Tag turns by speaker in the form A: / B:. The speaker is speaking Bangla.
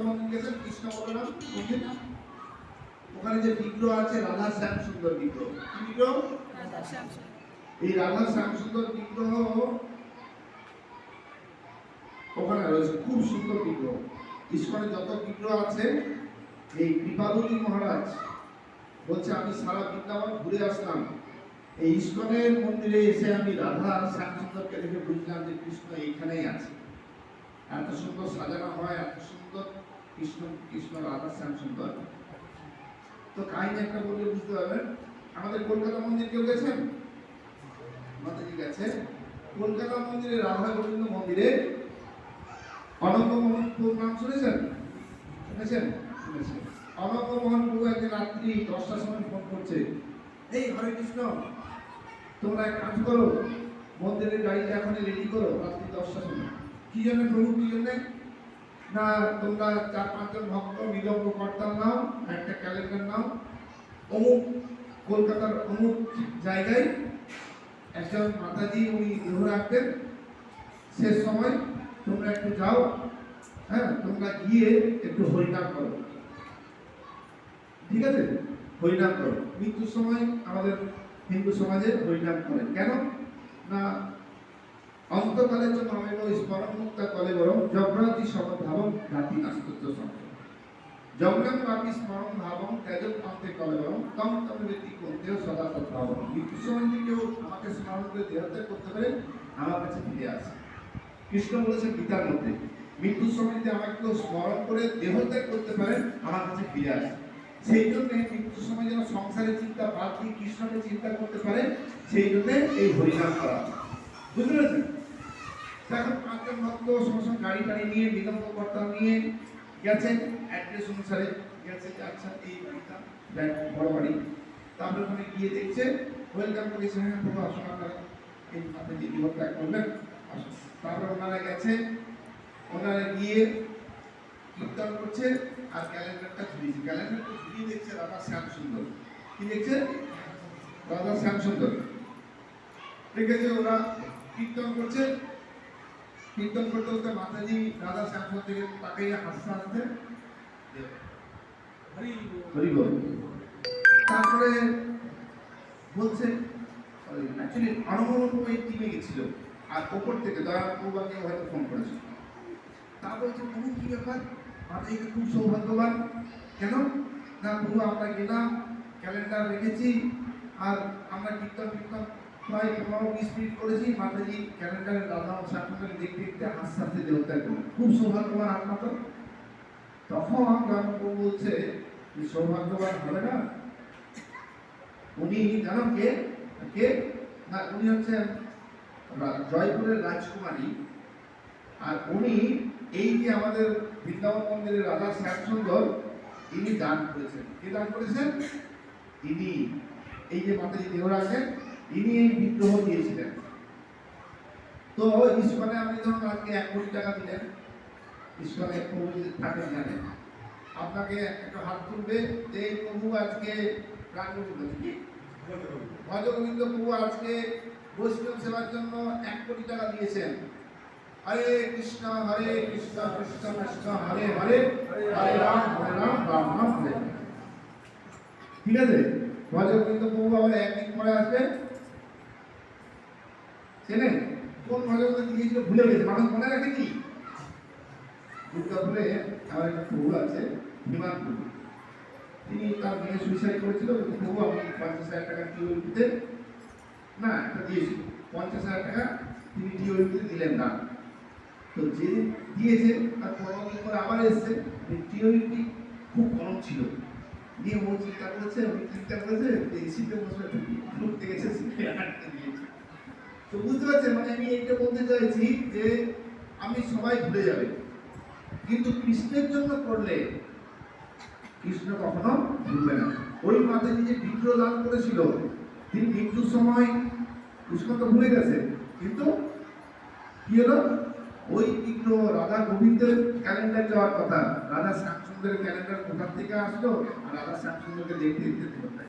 A: আমাদের গেছেন কৃষ্ণ বলরাম ওখানে যে বিগ্রহ আছে রাধা শ্যাম সুন্দর বিগ্রহ এই রাধা শ্যাম সুন্দর বিগ্রহ ওখানে রয়েছে খুব সুন্দর বিগ্রহ ইস্কনে যত বিগ্রহ আছে এই কৃপাবতী মহারাজ বলছে আমি সারা বৃন্দাবন ঘুরে আসলাম এই ইস্কনের মন্দিরে এসে আমি রাধা শ্যামসুন্দরকে দেখে বুঝলাম যে কৃষ্ণ এইখানেই আছে এত সুন্দর সাজানো হয় এত সুন্দর কৃষ্ণ কৃষ্ণ রাধা শ্যাম সুন্দর তো কাহিনী একটা বললে বুঝতে পারবেন আমাদের কলকাতা মন্দির কেউ গেছেন মাতাজি গেছে কলকাতা মন্দিরে রাধা গোবিন্দ মন্দিরে অনন্ত মোহন প্রভুর নাম শুনেছেন শুনেছেন শুনেছেন মোহন প্রভু একদিন রাত্রি দশটার সময় ফোন করছে এই হরে কৃষ্ণ তোমরা এক কাজ করো মন্দিরের গাড়িটা এখন রেডি করো রাত্রি দশটার সময় কি জন্য প্রভু কি জন্য না তোমরা চার পাঁচজন ভক্ত বিলম্ব কর্তার নাও একটা ক্যালেন্ডার নাও অমুক কলকাতার অমুক জায়গায় একজন মাতাজি উনি গ্রহ রাখতেন শেষ সময় তোমরা একটু যাও হ্যাঁ তোমরা গিয়ে একটু হরিনাম করো ঠিক আছে হরিনাম করো মৃত্যুর সময় আমাদের হিন্দু সমাজে হরিনাম করে কেন না অন্তকালে যে মামেন স্মরণ মুক্ত কলে বরং জব্রাতি সব ধাবং জাতি নাস্তুত জগ্রাম বাপি স্মরণ ভাবং তেজ পান্তে কলে বরং তম তম ব্যক্তি করতেও সদা সদ্ভাবং মৃত্যু কেউ আমাকে স্মরণ করে দেহত্যাগ করতে পারে আমার কাছে ফিরে আসে কৃষ্ণ বলেছে গীতার মধ্যে মৃত্যুর সময় যদি আমাকে কেউ স্মরণ করে দেহত্যাগ করতে পারে আমার কাছে ফিরে আসে সেই জন্য মৃত্যুর সময় যেন সংসারের চিন্তা বাদ দিয়ে কৃষ্ণকে চিন্তা করতে পারে সেই জন্য এই হরিনাম করা বুঝতে পেরেছেন তখন পাঁচজন ভক্ত সমস্ত গাড়ি টাড়ি নিয়ে বিলম্ব কর্তা নিয়ে গেছেন অ্যাড্রেস অনুসারে গেছে যে আচ্ছা এই বাড়িটা ফ্ল্যাট বড় বাড়ি তারপরে ওখানে গিয়ে দেখছে ওয়েলকাম করেছে হ্যাঁ প্রভু আসুন আপনারা এই আপনি দিদি ত্যাগ করবেন তারপরে ওনারা গেছে ওনারা গিয়ে কীর্তন করছে আর ক্যালেন্ডারটা খুলিয়েছে ক্যালেন্ডারটা খুলিয়ে দেখছে রাজা শ্যাম সুন্দর কি দেখছে রাজা শ্যাম সুন্দর দেখেছে ওরা কীর্তন করছে কীর্তন করতে করতে মাতাজি রাজা শ্যামপুর থেকে তাকাইয়া হাসতে হাসতে তারপরে বলছে অ্যাকচুয়ালি অনবরত ওই টিমে গেছিল আর ওপর থেকে তারা পূর্বাকে হয়তো ফোন করেছিল তা বলছে তুমি কী ব্যাপার মাতাজিকে খুব সৌভাগ্যবান কেন না পুরো আমরা গেলাম ক্যালেন্ডার রেখেছি আর আমরা কীর্তন কীর্তন হয় তোমারও স্পিড করেছি মাতাজি ক্যালেন্ডারে দাদা সাথে দেখতে দেখতে হাসতে হাসতে দেবতায় করো খুব সৌভাগ্যবান আপনার তো তখন গানপ্রভু বলছে যে সৌভাগ্যবান হবে না উনি জানো কে কে না উনি হচ্ছেন জয়পুরের রাজকুমারী আর উনি এই যে আমাদের বৃন্দাবন মন্দিরের রাজা শ্যামসুন্দর ইনি দান করেছেন কে দান করেছেন ইনি এই যে মাতাজি দেহরা আছেন তিনি এই বিদ্রোহ দিয়েছিলেন তো ইস্কনে আপনি ধরুন আজকে এক কোটি টাকা দিলেন ইস্কনে এক কোটি থাকেন জানে আপনাকে একটা হাত তুলবে যে প্রভু আজকে ভজগোবিন্দ প্রভু আজকে বৈষ্ণব সেবার জন্য এক কোটি টাকা দিয়েছেন হরে কৃষ্ণ হরে কৃষ্ণ কৃষ্ণ কৃষ্ণ হরে হরে হরে রাম হরে রাম রাম রাম হরে ঠিক আছে ভজগোবিন্দ প্রভু আবার একদিন পরে আসবে চেনেন কোন ভাগবত গিয়েছিল ভুলে গেছে মানুষ মনে রাখে কি দুর্গাপুরে আমার একটা প্রভু আছে বিমান প্রভু তিনি তার মেয়ে সুইসাইড করেছিল প্রভু আমি পঞ্চাশ হাজার টাকা দিতে না একটা দিয়েছিল পঞ্চাশ হাজার টাকা তিনি দিতে দিলেন না তো যে দিয়েছে তার পরবর্তী পরে আবার এসছে টিওলিটি খুব গরম ছিল নিয়ে ও চিন্তা করেছে আমি চিন্তা করেছে এসিতে বসে ঢুকতে গেছে তো বুঝতে পারছেন মানে আমি এইটা বলতে চাইছি যে আমি সবাই ভুলে যাবে কিন্তু কৃষ্ণের জন্য করলে কৃষ্ণ কখনো ভুলবে না ওই মাতাজি যে বিগ্রহ দান করেছিল তিনি মৃত্যুর সময় কৃষ্ণ তো ভুলে গেছে কিন্তু কি হলো ওই বিগ্রহ রাধা গোবিন্দের ক্যালেন্ডার যাওয়ার কথা রাধা শ্যামসুন্দরের ক্যালেন্ডার কোথার থেকে আসলো আর রাধা শ্যামসুন্দরকে দেখতে দেখতে